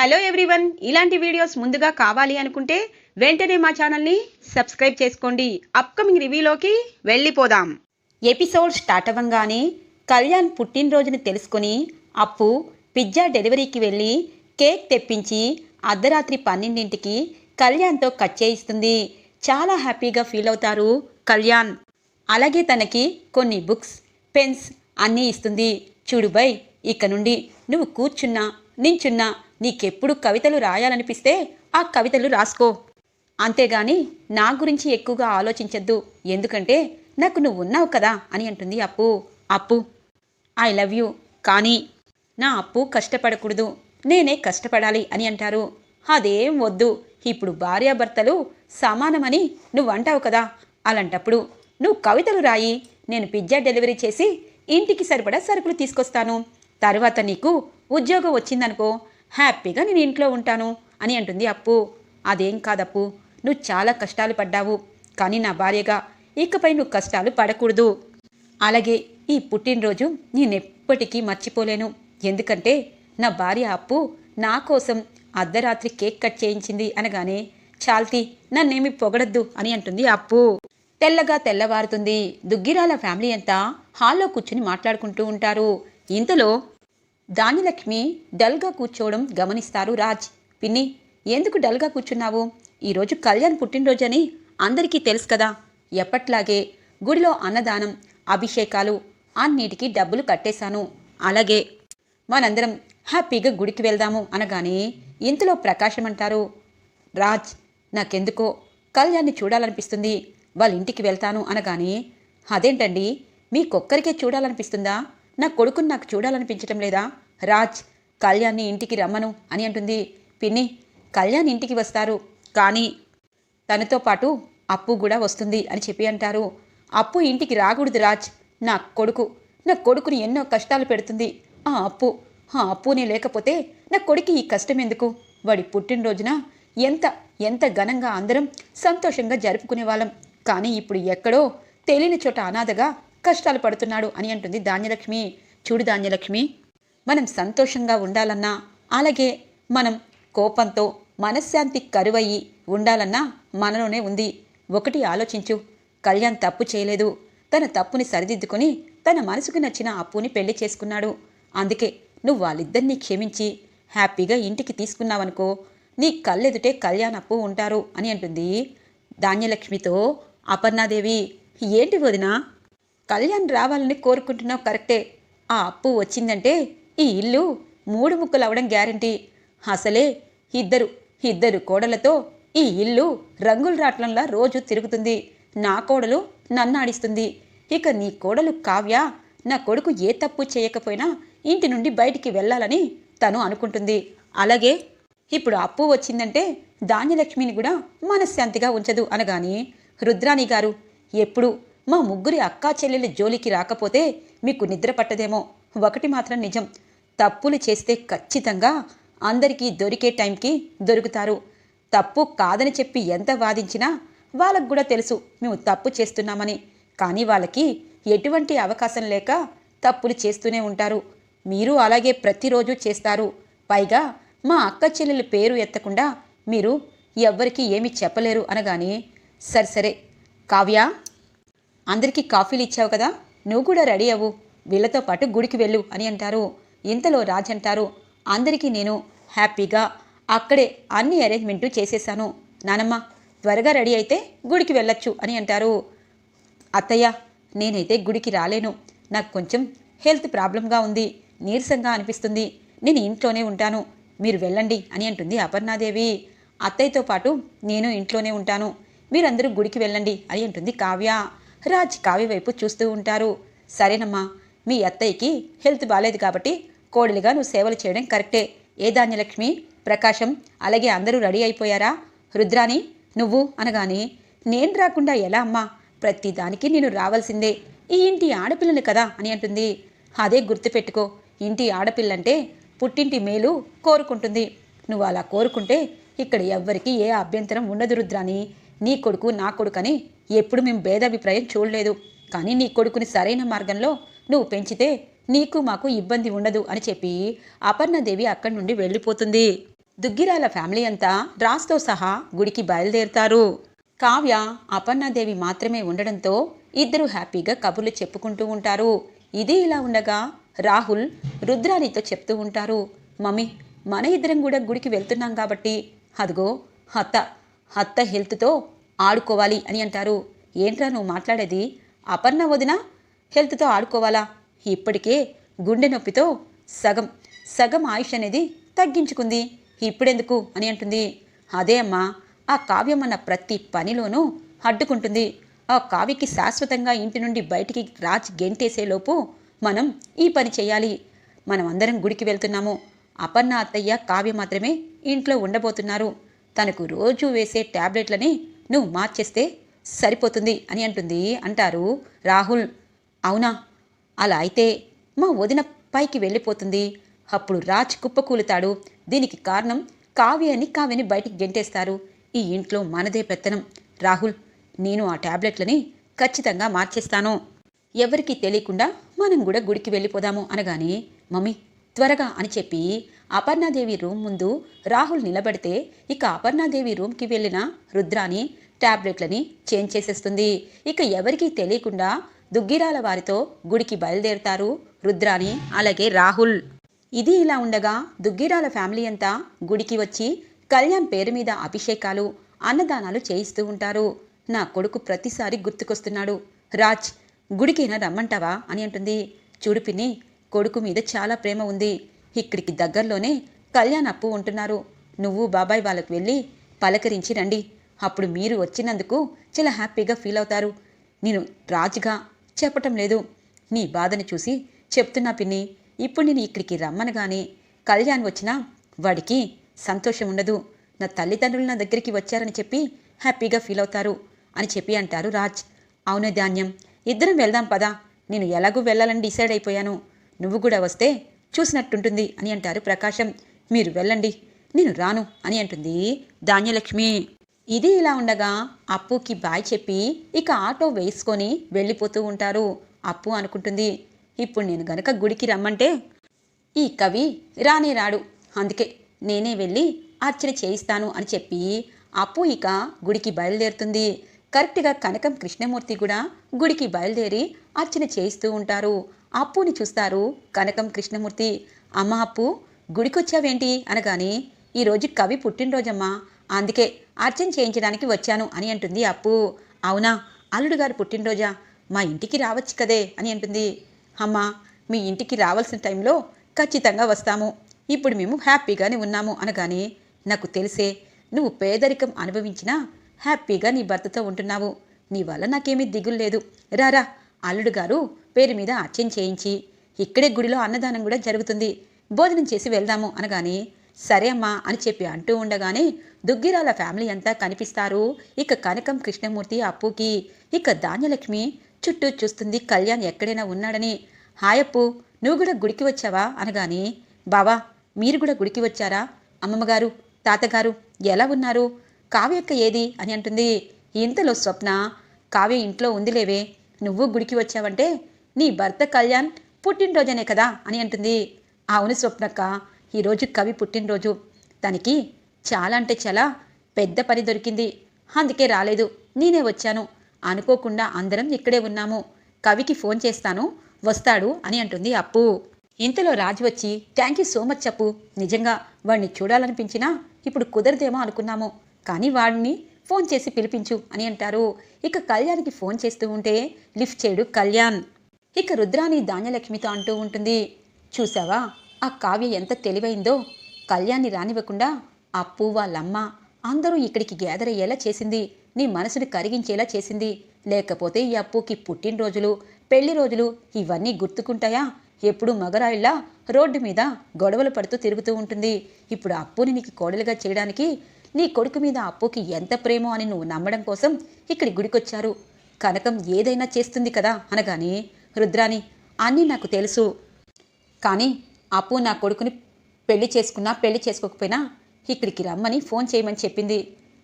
Hello everyone. ఇలాంటి videos ముందుగా కావాలి అనుకుంటే వెంటనే మా ఛానల్ని సబ్స్క్రైబ్ చేసుకోండి. అప్కమింగ్ రివ్యూలోకి వెళ్ళిపోదాం. ఎపిసోడ్ స్టార్ట్ అవ్వంగానే కళ్యాణ్ పుట్టినరోజుని తెలుసుకొని అప్పు పిజ్జా డెలివరీకి వెళ్ళి కేక్ తెప్పించి అర్ధరాత్రి పన్నెండింటికి కళ్యాణ్తో కట్ చేయిస్తుంది. చాలా హ్యాపీగా ఫీల్ అవుతారు కళ్యాణ్. అలాగే తనకి కొన్ని బుక్స్ పెన్స్ అన్నీ ఇస్తుంది. చూడు బై ఇక నుండి నువ్వు కూర్చున్నా నించున్నా నీకెప్పుడు కవితలు రాయాలనిపిస్తే ఆ కవితలు రాసుకో. అంతేగాని నా గురించి ఎక్కువగా ఆలోచించద్దు. ఎందుకంటే నాకు నువ్వు ఉన్నావు కదా అని అంటుంది అప్పు. అప్పు ఐ లవ్ యూ. కానీ నా అప్పు కష్టపడకూడదు. నేనే కష్టపడాలి అని అంటారు. అదేం వద్దు. ఇప్పుడు భార్యాభర్తలు సమానమని నువ్వు అంటావు కదా. అలాంటప్పుడు నువ్వు కవితలు రాయి. నేను పిజ్జా డెలివరీ చేసి ఇంటికి సరిపడా సరుకులు తీసుకొస్తాను. తర్వాత నీకు ఉద్యోగం వచ్చిందనుకో హ్యాపీగా నేను ఇంట్లో ఉంటాను అని అంటుంది అప్పు. అదేం కాదప్పు నువ్వు చాలా కష్టాలు పడ్డావు. కానీ నా భార్యగా ఇకపై నువ్వు కష్టాలు పడకూడదు. అలాగే ఈ పుట్టినరోజు నేనెప్పటికీ మర్చిపోలేను. ఎందుకంటే నా భార్య అప్పు నా కోసం అర్ధరాత్రి కేక్ కట్ చేయించింది అనగానే చాల్తి నన్నేమి పొగడద్దు అని అంటుంది అప్పు. తెల్లగా తెల్లవారుతుంది. దుగ్గిరాల ఫ్యామిలీ అంతా హాల్లో కూర్చుని మాట్లాడుకుంటూ ఉంటారు. ఇంతలో దానిలక్ష్మి డల్గా కూర్చోవడం గమనిస్తారు రాజ్. పిన్ని ఎందుకు డల్గా కూర్చున్నావు? ఈరోజు కళ్యాణ్ పుట్టినరోజని అందరికీ తెలుసు కదా. ఎప్పట్లాగే గుడిలో అన్నదానం అభిషేకాలు అన్నిటికీ డబ్బులు కట్టేశాను. అలాగే మనందరం హ్యాపీగా గుడికి వెళ్దాము అనగానే ఇంతలో ప్రకాశం అంటారు రాజ్ నాకెందుకో కళ్యాణ్ని చూడాలనిపిస్తుంది. వాళ్ళ ఇంటికి వెళ్తాను అనగానే అదేంటండి? మీకొక్కరికే చూడాలనిపిస్తుందా? నా కొడుకుని నాకు చూడాలనిపించటం లేదా? రాజ్ కళ్యాణ్ని ఇంటికి రమ్మను అని అంటుంది. పిన్ని కళ్యాణ్ ఇంటికి వస్తారు. కానీ తనతో పాటు అప్పు కూడా వస్తుంది అని చెప్పి అంటారు. అప్పు ఇంటికి రాకూడదు రాజ్. నా కొడుకు నా కొడుకుని ఎన్నో కష్టాలు పెడుతుంది. ఆ అప్పు ఆ అప్పునే లేకపోతే నా కొడుకు ఈ కష్టం ఎందుకు? వాడి పుట్టినరోజున ఎంత ఎంత ఘనంగా అందరం సంతోషంగా జరుపుకునే వాళ్ళం కానీ ఇప్పుడు ఎక్కడో తెలియని చోట అనాథగా కష్టాలు పడుతున్నాడు అని అంటుంది ధాన్యలక్ష్మి. చూడు ధాన్యలక్ష్మి మనం సంతోషంగా ఉండాలన్నా అలాగే మనం కోపంతో మనశ్శాంతి కరువయ్యి ఉండాలన్నా మనలోనే ఉంది. ఒకటి ఆలోచించు. కళ్యాణ్ తప్పు చేయలేదు. తన తప్పుని సరిదిద్దుకొని తన మనసుకు నచ్చిన అప్పుని పెళ్ళి చేసుకున్నాడు. అందుకే నువ్వు వాళ్ళిద్దరినీ క్షమించి హ్యాపీగా ఇంటికి తీసుకున్నావనుకో నీ కళ్ళెదుటే కళ్యాణ్ అప్పు ఉంటారు అని అంటుంది ధాన్యలక్ష్మితో అపర్ణాదేవి. ఏంటి వదినా? కళ్యాణ్ రావాలని కోరుకుంటున్నావు కరెక్టే. ఆ అప్పు వచ్చిందంటే ఈ ఇల్లు మూడు ముక్కలు అవడం గ్యారంటీ. అసలే ఇద్దరు ఇద్దరు కోడలతో ఈ ఇల్లు రంగుల రాట్లంలా రోజు తిరుగుతుంది. నా కోడలు నన్నాడిస్తుంది ఇక నీ కోడలు కావ్య నా కొడుకు ఏ తప్పు చేయకపోయినా ఇంటి నుండి బయటికి వెళ్ళాలని తను అనుకుంటుంది. అలాగే ఇప్పుడు అప్పు వచ్చిందంటే ధాన్యలక్ష్మిని కూడా మనశ్శాంతిగా ఉంచదు అనగాని రుద్రాణి గారు ఎప్పుడు మా ముగ్గురి అక్కా చెల్లెల జోలికి రాకపోతే మీకు నిద్ర పట్టదేమో. ఒకటి మాత్రం నిజం. తప్పులు చేస్తే ఖచ్చితంగా అందరికీ దొరికే టైంకి దొరుకుతారు. తప్పు కాదని చెప్పి ఎంత వాదించినా వాళ్ళకు కూడా తెలుసు మేము తప్పు చేస్తున్నామని. కానీ వాళ్ళకి ఎటువంటి అవకాశం లేక తప్పులు చేస్తూనే ఉంటారు. మీరు అలాగే ప్రతిరోజు చేస్తారు. పైగా మా అక్క చెల్లెల పేరు ఎత్తకుండా మీరు ఎవ్వరికీ ఏమీ చెప్పలేరు అనగానే సరే సరే. కావ్య అందరికీ కాఫీలు ఇచ్చావు కదా? నువ్వు కూడా రెడీ అవ్వు. వీళ్ళతో పాటు గుడికి వెళ్ళు అని అంటారు. ఇంతలో రాజ్ అంటారు అందరికీ నేను హ్యాపీగా అక్కడే అన్ని అరేంజ్మెంటు చేసేసాను. నానమ్మ త్వరగా రెడీ అయితే గుడికి వెళ్ళొచ్చు అని అంటారు. అత్తయ్య నేనైతే గుడికి రాలేను. నాకు కొంచెం హెల్త్ ప్రాబ్లంగా ఉంది. నీరసంగా అనిపిస్తుంది. నేను ఇంట్లోనే ఉంటాను. మీరు వెళ్ళండి అని అంటుంది అపర్ణాదేవి. అత్తయ్యతో పాటు నేను ఇంట్లోనే ఉంటాను. మీరందరూ గుడికి వెళ్ళండి అని అంటుంది కావ్య. రాజ్ కావ్య వైపు చూస్తూ ఉంటారు. సరేనమ్మా మీ అత్తయ్యకి హెల్త్ బాగాలేదు కాబట్టి కోడలిగా నువ్వు సేవలు చేయడం కరెక్టే. ఏ ధాన్యలక్ష్మి ప్రకాశం అలాగే అందరూ రెడీ అయిపోయారా? రుద్రాని నువ్వు అనగానే నేను రాకుండా ఎలా అమ్మా? ప్రతిదానికి నేను రావాల్సిందే. ఈ ఇంటి ఆడపిల్లని కదా అని అంటుంది. అదే గుర్తుపెట్టుకో ఇంటి ఆడపిల్లంటే పుట్టింటి మేలు కోరుకుంటుంది. నువ్వు అలా కోరుకుంటే ఇక్కడ ఎవ్వరికీ ఏ అభ్యంతరం ఉండదు రుద్రాని నీ కొడుకు నా కొడుకని ఎప్పుడు మేము భేదాభిప్రాయం చూడలేదు. కానీ నీ కొడుకుని సరైన మార్గంలో నువ్వు పెంచితే నీకు మాకు ఇబ్బంది ఉండదు అని చెప్పి అపర్ణదేవి అక్కడి నుండి వెళ్ళిపోతుంది. దుగ్గిరాల ఫ్యామిలీ అంతా రాస్తో సహా గుడికి బయలుదేరుతారు. కావ్య అపర్ణాదేవి మాత్రమే ఉండడంతో ఇద్దరు హ్యాపీగా కబుర్లు చెప్పుకుంటూ ఉంటారు. ఇది ఇలా ఉండగా రాహుల్ రుద్రానితో చెప్తూ ఉంటారు. మమ్మీ మన ఇద్దరం కూడా గుడికి వెళ్తున్నాం కాబట్టి. అదిగో అత్త అత్త హెల్త్తో ఆడుకోవాలి అని అంటారు. ఏంట్రా నువ్వు మాట్లాడేది? అపర్ణ వదిన హెల్త్తో ఆడుకోవాలా? ఇప్పటికే గుండె నొప్పితో సగం సగం ఆయుష్ అనేది తగ్గించుకుంది. ఇప్పుడెందుకు? అని అంటుంది. అదే అమ్మా ఆ కావ్యం అన్న ప్రతి పనిలోనూ అడ్డుకుంటుంది. ఆ కావ్యకి శాశ్వతంగా ఇంటి నుండి బయటికి రాచి గెంటేసేలోపు మనం ఈ పని చేయాలి. మనం అందరం గుడికి వెళ్తున్నాము. అపర్ణ అత్తయ్య కావ్య మాత్రమే ఇంట్లో ఉండబోతున్నారు. తనకు రోజు వేసే టాబ్లెట్లని నువ్వు మార్చేస్తే సరిపోతుంది అని అంటుంది. అంటారు రాహుల్. అవునా? అలా అయితే మా వదిన పైకి వెళ్ళిపోతుంది. అప్పుడు రాజ్ కుప్పకూలుతాడు. దీనికి కారణం కావ్య అని కావ్యని బయటికి గెంటేస్తారు. ఈ ఇంట్లో మనదే పెత్తనం. రాహుల్ నేను ఆ టాబ్లెట్లని ఖచ్చితంగా మార్చేస్తాను ఎవరికీ తెలియకుండా మనం కూడా గుడికి వెళ్ళిపోదాము అనగానే మమ్మీ త్వరగా అని చెప్పి అపర్ణాదేవి రూమ్ ముందు రాహుల్ నిలబడితే ఇక అపర్ణాదేవి రూమ్కి వెళ్ళిన రుద్రాని టాబ్లెట్లని చేంజ్ చేసేస్తుంది. ఇక ఎవరికీ తెలియకుండా దుగ్గిరాల వారితో గుడికి బయలుదేరుతారు రుద్రాని అలాగే రాహుల్. ఇది ఇలా ఉండగా దుగ్గిరాల ఫ్యామిలీ అంతా గుడికి వచ్చి కళ్యాణ్ పేరు మీద అభిషేకాలు అన్నదానాలు చేయిస్తూ ఉంటారు. నా కొడుకు ప్రతిసారి గుర్తుకొస్తున్నాడు. రాజ్ గుడికైనా రమ్మంటావా అని అంటుంది. చూడు పిన్ని కొడుకు మీద చాలా ప్రేమ ఉంది. ఇక్కడికి దగ్గరలోనే కళ్యాణ్ అప్పు ఉంటున్నారు. నువ్వు బాబాయ్ వాళ్ళకు వెళ్ళి పలకరించి రండి. అప్పుడు మీరు వచ్చినందుకు చాలా హ్యాపీగా ఫీల్ అవుతారు. నేను రాజుగా చెప్పటం లేదు. నీ బాధను చూసి చెప్తున్నా పిన్ని. ఇప్పుడు నేను ఇక్కడికి రమ్మనగానే కళ్యాణ్ వచ్చినా వాడికి సంతోషం ఉండదు. నా తల్లిదండ్రులు నా దగ్గరికి వచ్చారని చెప్పి హ్యాపీగా ఫీల్ అవుతారు అని చెప్పి అంటారు రాజ్. అవును ధాన్యం ఇద్దరం వెళ్దాం పదా. నేను ఎలాగూ వెళ్ళాలని డిసైడ్ అయిపోయాను. నువ్వు కూడా వస్తే చూసినట్టుంటుంది అని అంటారు ప్రకాశం. మీరు వెళ్ళండి. నేను రాను అని అంటుంది ధాన్యలక్ష్మి. ఇది ఇలా ఉండగా అప్పుకి బాయ్ చెప్పి ఇక ఆటో వేసుకొని వెళ్ళిపోతూ ఉంటారు. అప్పు అనుకుంటుంది. ఇప్పుడు నేను గనక గుడికి రమ్మంటే ఈ కవి రానే రాడు. అందుకే నేనే వెళ్ళి అర్చన చేయిస్తాను అని చెప్పి అప్పు ఇక గుడికి బయలుదేరుతుంది. కరెక్ట్గా కనకం కృష్ణమూర్తి కూడా గుడికి బయలుదేరి అర్చన చేయిస్తూ ఉంటారు. అప్పుని చూస్తారు. కనకం కృష్ణమూర్తి అమ్మ అప్పు గుడికొచ్చావేంటి? అనగానే ఈరోజు కవి పుట్టినరోజమ్మా అందుకే అర్చన చేయించడానికి వచ్చాను అని అంటుంది అప్పు. అవునా? అల్లుడు గారు పుట్టినరోజా? మా ఇంటికి రావచ్చు కదే అని అంటుంది. అమ్మా మీ ఇంటికి రావాల్సిన టైంలో ఖచ్చితంగా వస్తాము. ఇప్పుడు మేము హ్యాపీగానే ఉన్నాము అనగానే నాకు తెలిసే నువ్వు పేదరికం అనుభవించినా హ్యాపీగా నీ భర్తతో ఉంటున్నావు. నీ వల్ల నాకేమీ దిగులు లేదు. రారా అల్లుడు గారు పేరు మీద అర్చన చేయించి ఇక్కడే గుడిలో అన్నదానం కూడా జరుగుతుంది. భోజనం చేసి వెళ్దాము అనగానే సరే అమ్మా అని చెప్పి అంటూ ఉండగానే దుగ్గిరాల ఫ్యామిలీ అంతా కనిపిస్తారు. ఇక కనకం కృష్ణమూర్తి అప్పుకి ఇక ధాన్యలక్ష్మి చుట్టూ చూస్తుంది కళ్యాణ్ ఎక్కడైనా ఉన్నాడని. హాయప్పు నువ్వు కూడా గుడికి వచ్చావా? అనగానే బావా మీరు కూడా గుడికి వచ్చారా? అమ్మమ్మగారు తాతగారు ఎలా ఉన్నారు? కావ్యక్క ఏది? అని అంటుంది. ఇంతలో స్వప్న కావ్య ఇంట్లో ఉందిలేవే నువ్వు గుడికి వచ్చావంటే నీ భర్త కళ్యాణ్ పుట్టినరోజనే కదా అని అంటుంది. అవును స్వప్నక్క ఈరోజు కవి పుట్టినరోజు. తనకి చాలా అంటే చాలా పెద్ద పని దొరికింది. అందుకే రాలేదు నేనే వచ్చాను. అనుకోకుండా అందరం ఇక్కడే ఉన్నాము. కవికి ఫోన్ చేస్తాను వస్తాడు అని అంటుంది అప్పు. ఇంతలో రాజు వచ్చి థ్యాంక్ యూ సో మచ్ అప్పు. నిజంగా వాడిని చూడాలనిపించినా ఇప్పుడు కుదరదేమో అనుకున్నాము. కానీ వాడిని ఫోన్ చేసి పిలిపించు అని అంటారు. ఇక కళ్యాణ్కి ఫోన్ చేస్తూ ఉంటే లిఫ్ట్ చేయడు కళ్యాణ్. ఇక రుద్రాని ధాన్యలక్ష్మితో అంటూ ఉంటుంది చూసావా ఆ కావ్య ఎంత తెలివైందో? కళ్యాణ్ని రానివ్వకుండా అప్పు వాళ్ళమ్మ అందరూ ఇక్కడికి గ్యాదర్ అయ్యేలా చేసింది నీ మనసుని కరిగించేలా చేసింది. లేకపోతే ఈ అప్పుకి పుట్టినరోజులు పెళ్ళి రోజులు ఇవన్నీ గుర్తుకుంటాయా? ఎప్పుడు మగరాయిల్లా రోడ్డు మీద గొడవలు పడుతూ తిరుగుతూ ఉంటుంది. ఇప్పుడు అప్పుని నీకు కోడలుగా చేయడానికి నీ కొడుకు మీద అప్పుకి ఎంత ప్రేమో అని నువ్వు నమ్మడం కోసం ఇక్కడి గుడికొచ్చారు. కనకం ఏదైనా చేస్తుంది కదా అనగానే రుద్రాని అన్నీ నాకు తెలుసు. కానీ అప్పు నా కొడుకుని పెళ్ళి చేసుకున్నా పెళ్ళి చేసుకోకపోయినా ఇక్కడికి రమ్మని ఫోన్ చేయమని చెప్పింది.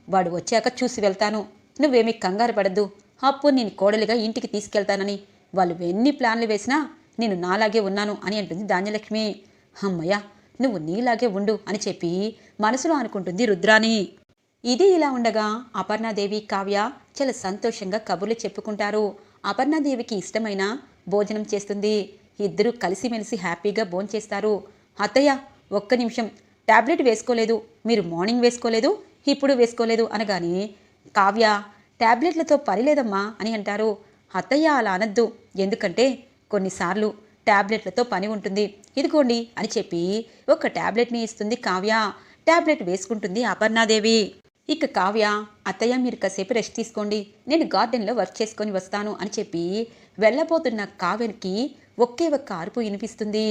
వాడు వచ్చాక చూసి వెళ్తాను. నువ్వేమీ కంగారు పడద్దు. అప్పు నేను కోడలిగా ఇంటికి తీసుకెళ్తానని. వాళ్ళు ఎన్ని ప్లాన్లు వేసినా నేను నాలాగే ఉన్నాను అని అంటుంది ధాన్యలక్ష్మి. అమ్మయ్య నువ్వు నీలాగే ఉండు అని చెప్పి మనసులో అనుకుంటుంది రుద్రాని ఇది ఇలా ఉండగా అపర్ణాదేవి కావ్య చాలా సంతోషంగా కబుర్లు చెప్పుకుంటారు. అపర్ణాదేవికి ఇష్టమైన భోజనం చేస్తుంది. ఇద్దరూ కలిసిమెలిసి హ్యాపీగా భోంచేస్తారు. అత్తయ్య ఒక్క నిమిషం. ట్యాబ్లెట్ వేసుకోలేదు. మీరు మార్నింగ్ వేసుకోలేదు. ఇప్పుడు వేసుకోలేదు అనగానే కావ్య ట్యాబ్లెట్లతో పని లేదమ్మా అని అంటారు. అత్తయ్య అలా అనద్దు. ఎందుకంటే కొన్నిసార్లు ట్యాబ్లెట్లతో పని ఉంటుంది. ఇదిగోండి అని చెప్పి ఒక టాబ్లెట్ని ఇస్తుంది కావ్య. ట్యాబ్లెట్ వేసుకుంటుంది అపర్ణాదేవి. ఇక కావ్య అత్తయ్య మీరు కాసేపు రెస్ట్ తీసుకోండి. నేను గార్డెన్లో వర్క్ చేసుకొని వస్తాను అని చెప్పి వెళ్ళబోతున్న కావ్యకి ఒకే ఒక్క అరుపు వినిపిస్తుంది.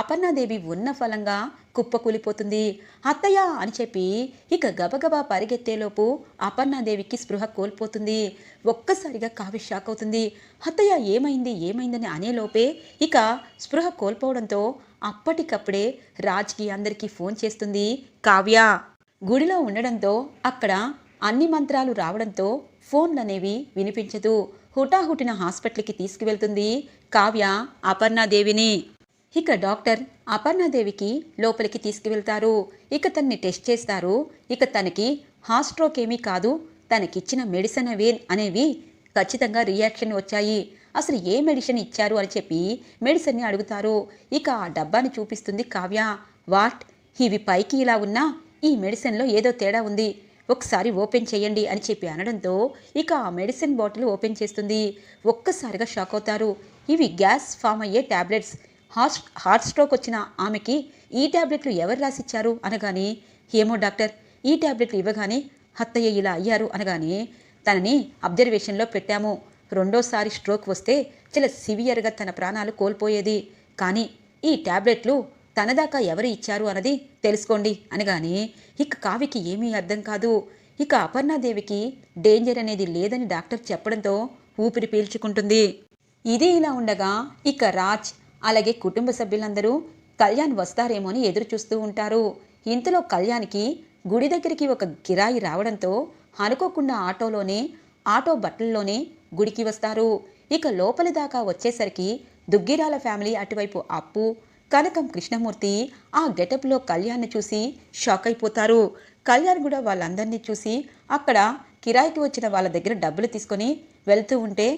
అపర్ణాదేవి ఉన్న ఫలంగా కుప్పకూలిపోతుంది అత్తయ్య అని చెప్పి ఇక గబగబా పరిగెత్తేలోపు అపర్ణాదేవికి స్పృహ కోల్పోతుంది. ఒక్కసారిగా కావ్య షాక్ అవుతుంది. అత్తయ్య ఏమైంది? ఏమైందని అనేలోపే ఇక స్పృహ కోల్పోవడంతో అప్పటికప్పుడే రాజ్కి అందరికీ ఫోన్ చేస్తుంది కావ్య. గుడిలో ఉండడంతో అక్కడ అన్ని మంత్రాలు రావడంతో ఫోన్లు అనేవి వినిపించదు. హుటాహుటిన హాస్పిటల్కి తీసుకువెళ్తుంది కావ్య అపర్ణాదేవిని. ఇక డాక్టర్ అపర్ణాదేవికి లోపలికి తీసుకువెళ్తారు. ఇక తన్ని టెస్ట్ చేస్తారు. ఇక తనకి హాస్ట్రోక్ ఏమీ కాదు తనకిచ్చిన మెడిసిన్ అవే అనేవి ఖచ్చితంగా రియాక్షన్ వచ్చాయి. అసలు ఏ మెడిసిన్ ఇచ్చారు అని చెప్పి మెడిసిన్ని అడుగుతారు. ఇక ఆ డబ్బాని చూపిస్తుంది కావ్య. వాట్? ఇవి పైకి ఇలా ఉన్నా? ఈ మెడిసిన్లో ఏదో తేడా ఉంది. ఒకసారి ఓపెన్ చేయండి అని చెప్పి అనడంతో ఇక ఆ మెడిసిన్ బాటిల్ ఓపెన్ చేస్తుంది. ఒక్కసారిగా షాక్ అవుతారు. ఇవి గ్యాస్ ఫామ్ అయ్యే ట్యాబ్లెట్స్ హార్ట్ హార్ట్ స్ట్రోక్ వచ్చిన ఆమెకి ఈ టాబ్లెట్లు ఎవరు రాసిచ్చారు అనగానే ఏమో డాక్టర్ ఈ టాబ్లెట్లు ఇవ్వగానే హత్తయ్య ఇలా అయ్యారు అనగానే తనని అబ్జర్వేషన్లో పెట్టాము. రెండోసారి స్ట్రోక్ వస్తే చాలా సివియర్గా తన ప్రాణాలు కోల్పోయేది. కానీ ఈ టాబ్లెట్లు తన దాకా ఎవరు ఇచ్చారు అన్నది తెలుసుకోండి అనగానే ఇక కావికి ఏమీ అర్థం కాదు. ఇక అపర్ణాదేవికి డేంజర్ అనేది లేదని డాక్టర్ చెప్పడంతో ఊపిరి పీల్చుకుంటుంది. ఇది ఇలా ఉండగా ఇక రాజ్ అలాగే కుటుంబ సభ్యులందరూ కళ్యాణ్ వస్తారేమో అని ఎదురు చూస్తూ ఉంటారు. ఇంతలో కళ్యాణ్కి గుడి దగ్గరికి ఒక కిరాయి రావడంతో అనుకోకుండా ఆటోలోనే ఆటో బట్టల్లోనే గుడికి వస్తారు. ఇక లోపలి దాకా వచ్చేసరికి దుగ్గిరాల ఫ్యామిలీ అటువైపు అప్పు కనకం కృష్ణమూర్తి ఆ గెటప్లో కళ్యాణ్ని చూసి షాక్ అయిపోతారు. కళ్యాణ్ కూడా వాళ్ళందరినీ చూసి అక్కడ కిరాయికి వచ్చిన వాళ్ళ దగ్గర డబ్బులు తీసుకొని వెళ్తూ ఉంటే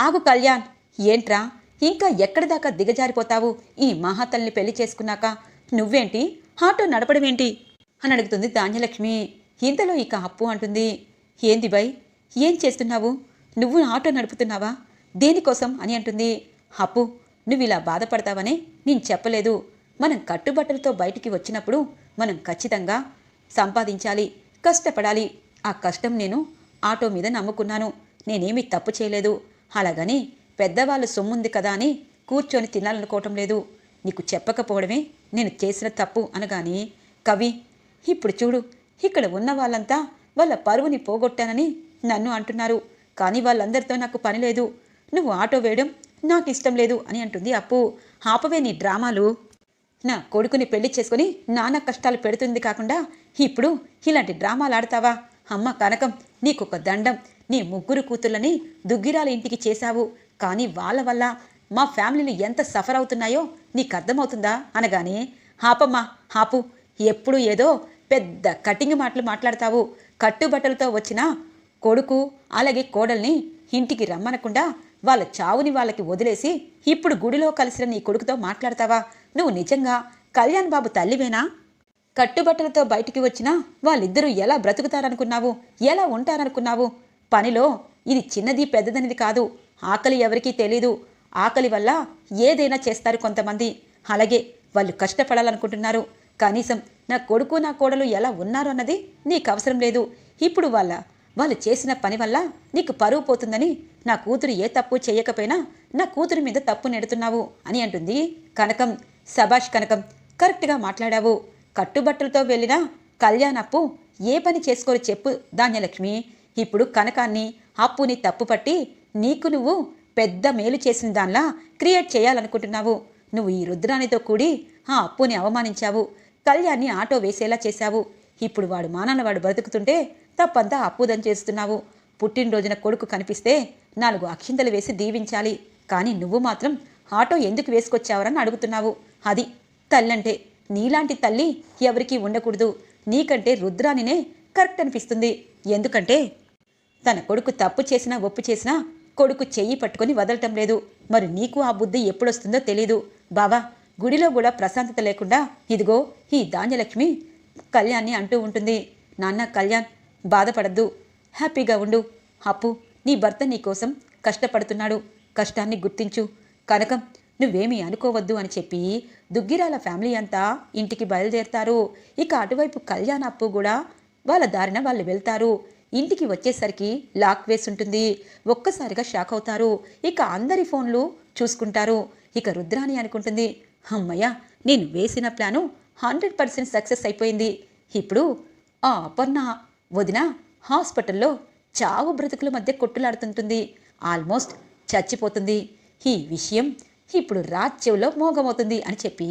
ఆగు కళ్యాణ్ ఏంట్రా? ఇంకా ఎక్కడి దాకా దిగజారిపోతావు? ఈ మహాతల్ని పెళ్ళి చేసుకున్నాక నువ్వేంటి? ఆటో నడపడమేంటి అని అడుగుతుంది ధాన్యలక్ష్మి. ఇంతలో ఇక అప్పు అంటుంది. ఏంది బై? ఏం చేస్తున్నావు? నువ్వు ఆటో నడుపుతున్నావా? దేనికోసం? అని అంటుంది. అప్పు? నువ్వు ఇలా బాధపడతావని నేను చెప్పలేదు. మనం కట్టుబట్టలతో బయటికి వచ్చినప్పుడు మనం ఖచ్చితంగా సంపాదించాలి కష్టపడాలి. ఆ కష్టం నేను ఆటో మీద నమ్ముకున్నాను. నేనేమీ తప్పు చేయలేదు. అలాగని పెద్దవాళ్ళు సొమ్ముంది కదా అని కూర్చొని తినాలనుకోవటం లేదు. నీకు చెప్పకపోవడమే నేను చేసిన తప్పు అనగాని కవి ఇప్పుడు చూడు ఇక్కడ ఉన్న వాళ్ళంతా వాళ్ళ పరువుని పోగొట్టానని నన్ను అంటున్నారు. కానీ వాళ్ళందరితో నాకు పని లేదు. నువ్వు ఆటో వేయడం నాకు ఇష్టం లేదు అని అంటుంది. అప్పు ఆపవే నీ డ్రామాలు. నా కొడుకుని పెళ్ళి చేసుకుని నానా కష్టాలు పెడుతుంది కాకుండా ఇప్పుడు ఇలాంటి డ్రామాలు ఆడతావా? అమ్మ కనకం నీకొక దండం. నీ ముగ్గురు కూతుళ్ళని దుగ్గిరాల ఇంటికి చేశావు. కానీ వాళ్ళ వల్ల మా ఫ్యామిలీలు ఎంత సఫర్ అవుతున్నాయో నీకు అర్థమవుతుందా అనగానే హాపమ్మా హాపు ఎప్పుడు ఏదో పెద్ద కటింగ్ మాటలు మాట్లాడతావు. కట్టుబట్టలతో వచ్చిన కొడుకు అలాగే కోడల్ని ఇంటికి రమ్మనకుండా వాళ్ళ చావుని వాళ్ళకి వదిలేసి ఇప్పుడు గుడిలో కలిసిన నీ కొడుకుతో మాట్లాడతావా? నువ్వు నిజంగా కళ్యాణ్ బాబు తల్లివేనా? కట్టుబట్టలతో బయటికి వచ్చినా వాళ్ళిద్దరూ ఎలా బ్రతుకుతారనుకున్నావు? ఎలా ఉంటారనుకున్నావు? పనిలో ఇది చిన్నది పెద్దదనిది కాదు. ఆకలి ఎవరికీ తెలీదు. ఆకలి వల్ల ఏదైనా చేస్తారు కొంతమంది. అలాగే వాళ్ళు కష్టపడాలనుకుంటున్నారు. కనీసం నా కొడుకు నా కోడలు ఎలా ఉన్నారు అన్నది నీకు అవసరం లేదు. ఇప్పుడు వాళ్ళ వాళ్ళు చేసిన పని వల్ల నీకు పరువు పోతుందని నా కూతురు ఏ తప్పు చేయకపోయినా నా కూతురు మీద తప్పు నెడుతున్నావు అని అంటుంది కనకం. సభాష్ కనకం కరెక్ట్గా మాట్లాడావు. కట్టుబట్టలతో వెళ్ళిన కళ్యాణ్ అప్పు ఏ పని చేసుకోరు చెప్పు ధాన్యలక్ష్మి. ఇప్పుడు కనకాన్ని అప్పుని తప్పుపట్టి నీకు నువ్వు పెద్ద మేలు చేసిన దానిలా క్రియేట్ చేయాలనుకుంటున్నావు. నువ్వు ఈ రుద్రానితో కూడి ఆ అప్పుని అవమానించావు. కళ్యాణ్ని ఆటో వేసేలా చేశావు. ఇప్పుడు వాడు మానాన్న వాడు బ్రతుకుతుంటే తప్పంతా అప్పుదం చేస్తున్నావు. పుట్టినరోజున కొడుకు కనిపిస్తే నాలుగు అక్షింతలు వేసి దీవించాలి. కానీ నువ్వు మాత్రం ఆటో ఎందుకు వేసుకొచ్చావరని అడుగుతున్నావు. అది తల్లంటే నీలాంటి తల్లి ఎవరికీ ఉండకూడదు. నీకంటే రుద్రానినే కరెక్ట్ అనిపిస్తుంది. ఎందుకంటే తన కొడుకు తప్పు చేసినా ఒప్పు చేసినా కొడుకు చెయ్యి పట్టుకొని వదలటం లేదు. మరి నీకు ఆ బుద్ధి ఎప్పుడొస్తుందో తెలీదు. బావా గుడిలో కూడా ప్రశాంతత లేకుండా ఇదిగో ఈ ధాన్యలక్ష్మి కళ్యాణ్ని అంటూ ఉంటుంది. నాన్న కళ్యాణ్ బాధపడద్దు. హ్యాపీగా ఉండు. అప్పు నీ భర్త నీకోసం కష్టపడుతున్నాడు. కష్టాన్ని గుర్తించు. కనకం నువ్వేమీ అనుకోవద్దు అని చెప్పి దుగ్గిరాల ఫ్యామిలీ అంతా ఇంటికి బయలుదేరతారు. ఇక అటువైపు కళ్యాణ అప్పు కూడా వాళ్ళ దారిన వాళ్ళు వెళ్తారు. ఇంటికి వచ్చేసరికి లాక్ వేసుంటుంది. ఒక్కసారిగా షాక్ అవుతారు. ఇక అందరి ఫోన్లు చూసుకుంటారు. ఇక రుద్రాని అనుకుంటుంది అమ్మయ్య నేను వేసిన ప్లాను హండ్రెడ్ పర్సెంట్ సక్సెస్ అయిపోయింది. ఇప్పుడు ఆ అపర్ణ వదిన హాస్పిటల్లో చావు బ్రతుకుల మధ్య కొట్టులాడుతుంటుంది. ఆల్మోస్ట్ చచ్చిపోతుంది. ఈ విషయం ఇప్పుడు రాజ్ చెవిలో మోగమవుతుంది అని చెప్పి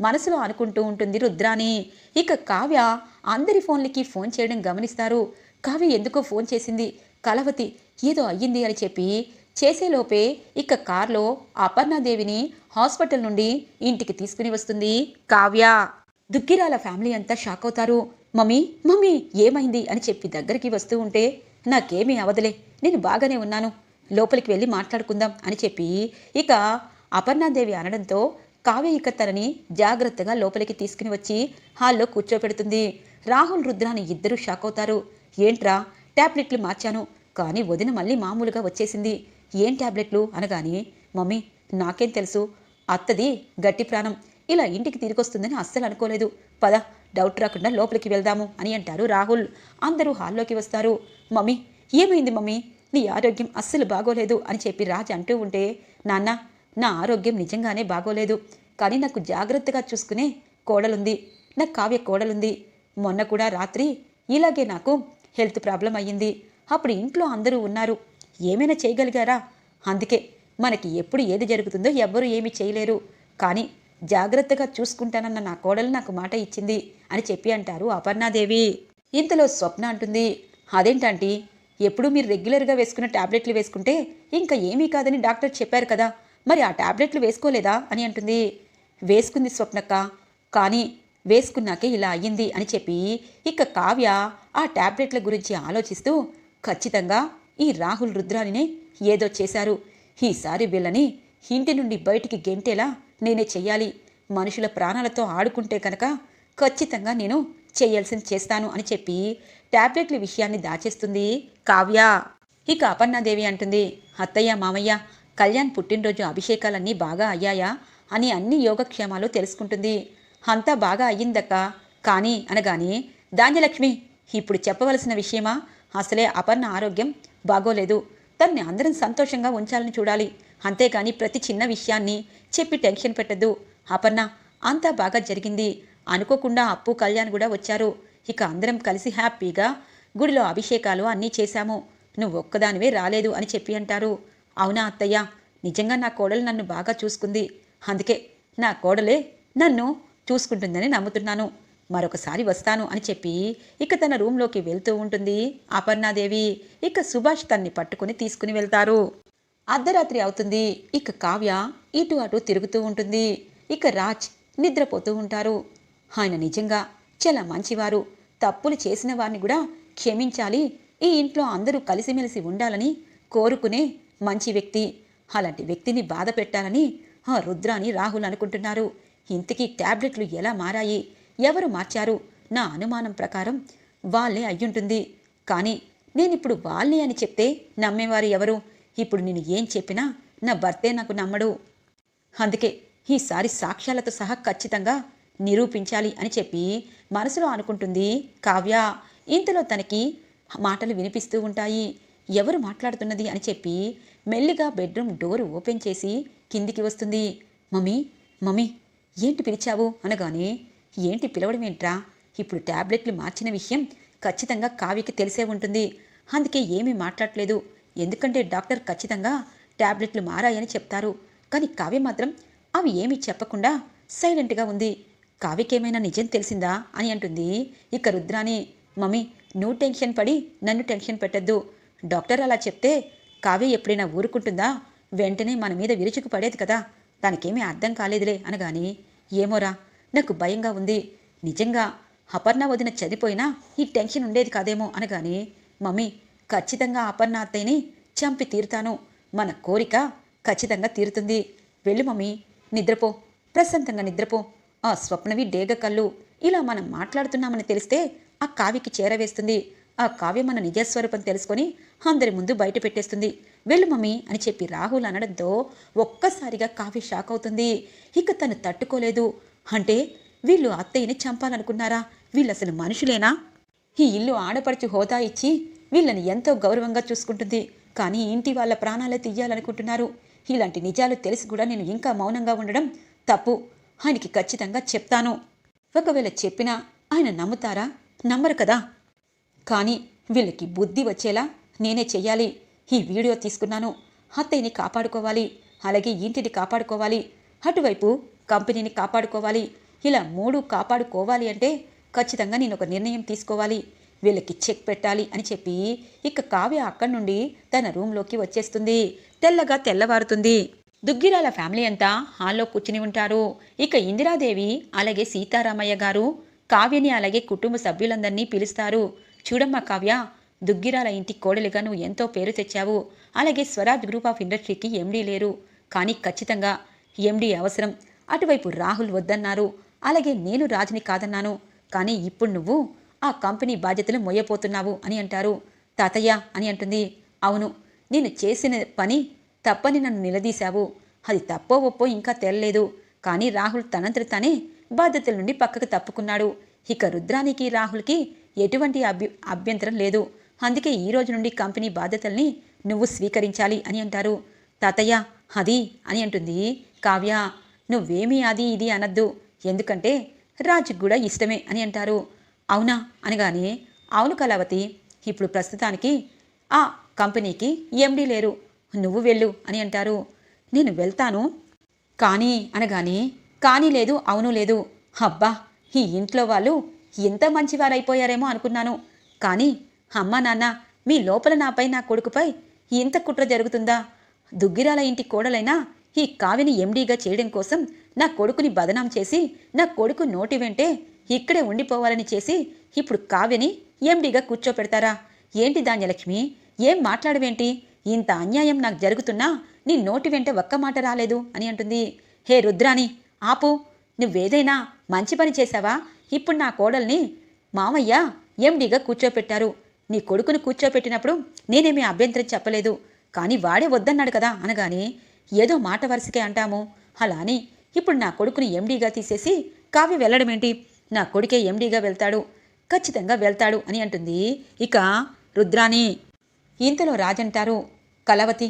మనసులో అనుకుంటూ ఉంటుంది రుద్రాని. ఇక కావ్య అందరి ఫోన్లకి ఫోన్ చేయడం గమనిస్తారు. కావ్య ఎందుకో ఫోన్ చేసింది? కలవతి ఏదో అయ్యింది అని చెప్పి చేసేలోపే ఇక కార్లో అపర్ణాదేవిని హాస్పిటల్ నుండి ఇంటికి తీసుకుని వస్తుంది. కావ్య దుగ్గిరాల ఫ్యామిలీ అంతా షాక్ అవుతారు. మమ్మీ మమ్మీ ఏమైంది? అని చెప్పి దగ్గరికి వస్తూ ఉంటే నాకేమీ అవదలే నేను బాగానే ఉన్నాను లోపలికి వెళ్ళి మాట్లాడుకుందాం అని చెప్పి ఇక అపర్ణాదేవి అనడంతో కావ్య ఇక తనని జాగ్రత్తగా లోపలికి తీసుకుని వచ్చి హాల్లో కూర్చోపెడుతుంది. రాహుల్ రుద్రాని ఇద్దరూ షాక్ అవుతారు. ఏంట్రా టాబ్లెట్లు మార్చాను కానీ వదిన మళ్ళీ మామూలుగా వచ్చేసింది. ఏం టాబ్లెట్లు? అనగాని మమ్మీ నాకేం తెలుసు అత్తది గట్టి ప్రాణం ఇలా ఇంటికి తిరిగొస్తుందని అస్సలు అనుకోలేదు. పద డౌట్ రాకుండా లోపలికి వెళ్దాము అని అంటారు రాహుల్. అందరూ హాల్లోకి వస్తారు. మమ్మీ ఏమైంది మమ్మీ? నీ ఆరోగ్యం అస్సలు బాగోలేదు అని చెప్పి రాజ్ అంటూ ఉంటే నాన్న నా ఆరోగ్యం నిజంగానే బాగోలేదు. కానీ నాకు జాగ్రత్తగా చూసుకునే కోడలుంది. నాకు కావ్య కోడలుంది. మొన్న కూడా రాత్రి ఇలాగే నాకు హెల్త్ ప్రాబ్లం అయ్యింది. అప్పుడు ఇంట్లో అందరూ ఉన్నారు. ఏమైనా చేయగలిగారా? అందుకే మనకి ఎప్పుడు ఏది జరుగుతుందో ఎవ్వరూ ఏమీ చేయలేరు. కానీ జాగ్రత్తగా చూసుకుంటానన్న నా కోడలు నాకు మాట ఇచ్చింది అని చెప్పి అంటారు అపర్ణాదేవి. ఇంతలో స్వప్న అంటుంది అదేంటంటీ? ఎప్పుడు మీరు రెగ్యులర్గా వేసుకున్న టాబ్లెట్లు వేసుకుంటే ఇంకా ఏమీ కాదని డాక్టర్ చెప్పారు కదా మరి ఆ టాబ్లెట్లు వేసుకోలేదా? అని అంటుంది. వేసుకుంది స్వప్నక్క కానీ వేసుకున్నాకే ఇలా అయ్యింది అని చెప్పి ఇక కావ్య ఆ టాబ్లెట్ల గురించి ఆలోచిస్తూ ఖచ్చితంగా ఈ రాహుల్ రుద్రానినే ఏదో చేశారు. ఈసారి వీళ్ళని ఇంటి నుండి బయటికి గెంటేలా నేనే చెయ్యాలి. మనుషుల ప్రాణాలతో ఆడుకుంటే కనుక ఖచ్చితంగా నేను చేయాల్సింది చేస్తాను అని చెప్పి టాబ్లెట్ల విషయాన్ని దాచేస్తుంది కావ్య. ఇక అపర్ణాదేవి అంటుంది అత్తయ్య మామయ్య కళ్యాణ్ పుట్టినరోజు అభిషేకాలన్నీ బాగా అయ్యాయా? అని అన్ని యోగక్షేమాలు తెలుసుకుంటుంది. అంతా బాగా అయ్యిందక్క. కానీ అనగాని ధాన్యలక్ష్మి ఇప్పుడు చెప్పవలసిన విషయమా? అసలే అపర్ణ ఆరోగ్యం బాగోలేదు. తన్ని అందరం సంతోషంగా ఉంచాలని చూడాలి. అంతేకాని ప్రతి చిన్న విషయాన్ని చెప్పి టెన్షన్ పెట్టద్దు అపర్ణ అంతా బాగా జరిగింది. అనుకోకుండా అప్పు కళ్యాణ్ కూడా వచ్చారు. ఇక అందరం కలిసి హ్యాపీగా గుడిలో అభిషేకాలు అన్నీ చేశాము. నువ్వు ఒక్కదానివే రాలేదు అని చెప్పి అంటారు. అవునా అత్తయ్య? నిజంగా నా కోడలు నన్ను బాగా చూసుకుంది. అందుకే నా కోడలే నన్ను చూసుకుంటుందని నమ్ముతున్నాను. మరొకసారి వస్తాను అని చెప్పి ఇక తన రూంలోకి వెళ్తూ ఉంటుంది అపర్ణాదేవి. ఇక సుభాష్ తన్ని పట్టుకుని తీసుకుని వెళ్తారు. అర్ధరాత్రి అవుతుంది. ఇక కావ్య ఇటు అటు తిరుగుతూ ఉంటుంది. ఇక రాజ్ నిద్రపోతూ ఉంటారు. ఆయన నిజంగా చాలా మంచివారు. తప్పులు చేసిన వారిని కూడా క్షమించాలి. ఈ ఇంట్లో అందరూ కలిసిమెలిసి ఉండాలని కోరుకునే మంచి వ్యక్తి. అలాంటి వ్యక్తిని బాధ పెట్టాలని ఆ రుద్రాని రాహుల్ అనుకుంటున్నారు. ఇంతకీ టాబ్లెట్లు ఎలా మారాయి? ఎవరు మార్చారు? నా అనుమానం ప్రకారం వాళ్ళే అయ్యుంటుంది. కానీ నేనిప్పుడు వాళ్ళే అని చెప్తే నమ్మేవారు ఎవరు? ఇప్పుడు నేను ఏం చెప్పినా నా భర్తే నాకు నమ్మడు. అందుకే ఈసారి సాక్ష్యాలతో సహా ఖచ్చితంగా నిరూపించాలి అని చెప్పి మనసులో అనుకుంటుంది కావ్య. ఇంతలో తనకి మాటలు వినిపిస్తూ ఉంటాయి. ఎవరు మాట్లాడుతున్నది అని చెప్పి మెల్లిగా బెడ్రూమ్ డోర్ ఓపెన్ చేసి కిందికి వస్తుంది. మమ్మీ మమ్మీ ఏంటి పిలిచావు? అనగానే ఏంటి పిలవడం ఏంట్రా? ఇప్పుడు టాబ్లెట్లు మార్చిన విషయం ఖచ్చితంగా కావ్యకి తెలిసే ఉంటుంది. అందుకే ఏమీ మాట్లాడలేదు. ఎందుకంటే డాక్టర్ ఖచ్చితంగా టాబ్లెట్లు మారాయని చెప్తారు. కానీ కావ్య మాత్రం అవి ఏమీ చెప్పకుండా సైలెంట్గా ఉంది. కావ్యకేమైనా నిజం తెలిసిందా అని అంటుంది. ఇక రుద్రాని మమ్మీ నువ్వు టెన్షన్ పడి నన్ను టెన్షన్ పెట్టద్దు. డాక్టర్ అలా చెప్తే కావ్య ఎప్పుడైనా ఊరుకుంటుందా? వెంటనే మన మీద విరుచుకు పడేది కదా. తనకేమీ అర్థం కాలేదులే అనగాని ఏమోరా నాకు భయంగా ఉంది. నిజంగా అపర్ణ వదిన చనిపోయినా ఈ టెన్షన్ ఉండేది కాదేమో అనగానే మమ్మీ ఖచ్చితంగా అపర్ణ అత్తయ్యని చంపి తీరుతాను. మన కోరిక ఖచ్చితంగా తీరుతుంది. వెళ్ళు మమ్మీ నిద్రపో. ప్రశాంతంగా నిద్రపో. ఆ స్వప్నవి డేగ కళ్ళు. ఇలా మనం మాట్లాడుతున్నామని తెలిస్తే ఆ కావ్యకి చేరవేస్తుంది. ఆ కావ్య మన నిజస్వరూపం తెలుసుకొని అందరి ముందు బయట పెట్టేస్తుంది. వెళ్ళు మమ్మీ అని చెప్పి రాహుల్ అనడంతో ఒక్కసారిగా కావ్య షాక్ అవుతుంది. ఇక తను తట్టుకోలేదు. అంటే వీళ్ళు అత్తయ్యని చంపాలనుకున్నారా? వీళ్ళు అసలు మనుషులేనా? ఈ ఇల్లు ఆడపడుచు హోదా ఇచ్చి వీళ్ళని ఎంతో గౌరవంగా చూసుకుంటుంది. కానీ ఇంటి వాళ్ళ ప్రాణాలే తీయాలనుకుంటున్నారు. ఇలాంటి నిజాలు తెలిసి కూడా నేను ఇంకా మౌనంగా ఉండడం తప్పు. ఆయనకి ఖచ్చితంగా చెప్తాను. ఒకవేళ చెప్పినా ఆయన నమ్ముతారా? నమ్మరు కదా. కానీ వీళ్ళకి బుద్ధి వచ్చేలా నేనే చెయ్యాలి. ఈ వీడియో తీసుకున్నాను. అత్తయ్యని కాపాడుకోవాలి. అలాగే ఇంటిని కాపాడుకోవాలి. అటువైపు కంపెనీని కాపాడుకోవాలి. ఇలా మూడు కాపాడుకోవాలి అంటే ఖచ్చితంగా నేను ఒక నిర్ణయం తీసుకోవాలి. వీళ్ళకి చెక్ పెట్టాలి అని చెప్పి ఇక కావ్య అక్కడి నుండి తన రూమ్లోకి వచ్చేస్తుంది. తెల్లగా తెల్లవారుతుంది. దుగ్గిరాల ఫ్యామిలీ అంతా హాల్లో కూర్చుని ఉంటారు. ఇక ఇందిరాదేవి అలాగే సీతారామయ్య గారు కావ్యని అలాగే కుటుంబ సభ్యులందరినీ పిలుస్తారు. చూడమ్మా కావ్య దుగ్గిరాల ఇంటి కోడలిగా నువ్వు ఎంతో పేరు తెచ్చావు. అలాగే స్వరాజ్ గ్రూప్ ఆఫ్ ఇండస్ట్రీకి ఎండీ లేరు. కానీ ఖచ్చితంగా ఎండీ అవసరం. అటువైపు రాహుల్ వద్దన్నారు. అలాగే నేను రాజుని కాదన్నాను. కానీ ఇప్పుడు నువ్వు ఆ కంపెనీ బాధ్యతలు మొయ్యపోతున్నావు అని అంటారు. తాతయ్య అని అంటుంది. అవును నేను చేసిన పని తప్పని నన్ను నిలదీశావు. అది తప్పో ఒప్పో ఇంకా తెలలేదు. కానీ రాహుల్ తనంతట తానే బాధ్యతల నుండి పక్కకు తప్పుకున్నాడు. ఇక రుద్రానికి రాహుల్కి ఎటువంటి అభ్య అభ్యంతరం లేదు. అందుకే ఈ రోజు నుండి కంపెనీ బాధ్యతల్ని నువ్వు స్వీకరించాలి అని అంటారు. తాతయ్య అది అని అంటుంది కావ్య. నువ్వేమీ అది ఇది అనద్దు. ఎందుకంటే రాజుకు కూడా ఇష్టమే అని అంటారు. అవునా? అనగానే అవును కళావతి ఇప్పుడు ప్రస్తుతానికి ఆ కంపెనీకి ఎండీ లేరు. నువ్వు వెళ్ళు అని అంటారు. నేను వెళ్తాను. కానీ అనగానే కానీ లేదు అవును లేదు. అబ్బా ఈ ఇంట్లో వాళ్ళు ఎంత మంచివారైపోయారేమో అనుకున్నాను. కానీ అమ్మా నాన్న మీ లోపల నాపై నా కొడుకుపై ఇంత కుట్ర జరుగుతుందా? దుగ్గిరాల ఇంటి కోడలైనా ఈ కావిని ఎండీగా చేయడం కోసం నా కొడుకుని బదనాం చేసి నా కొడుకు నోటి వెంటే ఇక్కడే ఉండిపోవాలని చేసి ఇప్పుడు కావ్యని ఎండీగా కూర్చోపెడతారా? ఏంటి ధాన్యలక్ష్మి? ఏం మాట్లాడవేంటి? ఇంత అన్యాయం నాకు జరుగుతున్నా నీ నోటి వెంట ఒక్క మాట రాలేదు అని అంటుంది. హే రుద్రాని ఆపు. నువ్వేదైనా మంచి పని చేశావా? ఇప్పుడు నా కోడల్ని మామయ్య ఎండీగా కూర్చోపెట్టారు. నీ కొడుకుని కూర్చోపెట్టినప్పుడు నేనేమీ అభ్యంతరం చెప్పలేదు. కానీ వాడే వద్దన్నాడు కదా అనగానే ఏదో మాట వరుసకే అంటాము. అలా అని ఇప్పుడు నా కొడుకుని ఎండీగా తీసేసి కావ్య వెళ్ళడమేంటి? నా కొడుకే ఎండీగా వెళ్తాడు. ఖచ్చితంగా వెళ్తాడు అని అంటుంది. ఇక రుద్రాని ఇంతలో రాజంటారు కలవతి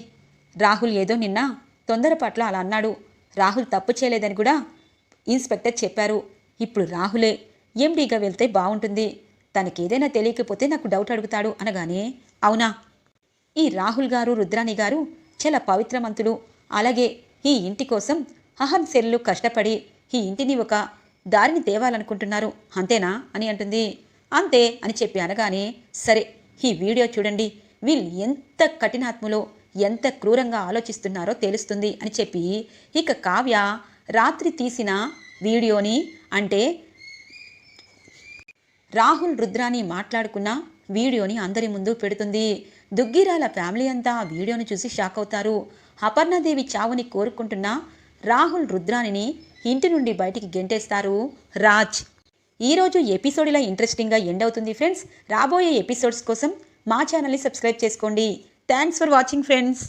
రాహుల్ ఏదో నిన్న తొందరపాట్లో అలా అన్నాడు. రాహుల్ తప్పు చేయలేదని కూడా ఇన్స్పెక్టర్ చెప్పారు. ఇప్పుడు రాహులే ఎండీగా వెళ్తే బాగుంటుంది తనకేదైనా తెలియకపోతే నాకు డౌట్ అడుగుతాడు అనగానే అవునా? ఈ రాహుల్ గారు రుద్రాణి గారు చాలా పవిత్రమంతుడు అలాగే ఈ ఇంటి కోసం అహం సెల్లు కష్టపడి ఈ ఇంటిని ఒక దారిని తేవాలనుకుంటున్నారు. అంతేనా? అని అంటుంది. అంతే అని చెప్పి అనగానే సరే ఈ వీడియో చూడండి. వీళ్ళు ఎంత కఠినాత్ములో ఎంత క్రూరంగా ఆలోచిస్తున్నారో తెలుస్తుంది అని చెప్పి ఇక కావ్య రాత్రి తీసిన వీడియోని అంటే రాహుల్ రుద్రాని మాట్లాడుకున్న వీడియోని అందరి ముందు పెడుతుంది. దుగ్గిరాల ఫ్యామిలీ అంతా ఆ వీడియోని చూసి షాక్ అవుతారు. అపర్ణాదేవి చావుని కోరుకుంటున్న రాహుల్ రుద్రానిని ఇంటి నుండి బయటికి గెంటేస్తారు రాజ్. ఈరోజు ఎపిసోడ్ ఇలా ఇంట్రెస్టింగ్గా ఎండ్ అవుతుంది ఫ్రెండ్స్ రాబోయే ఎపిసోడ్స్ కోసం మా ఛానల్ని సబ్స్క్రైబ్ చేసుకోండి. Thanks for watching friends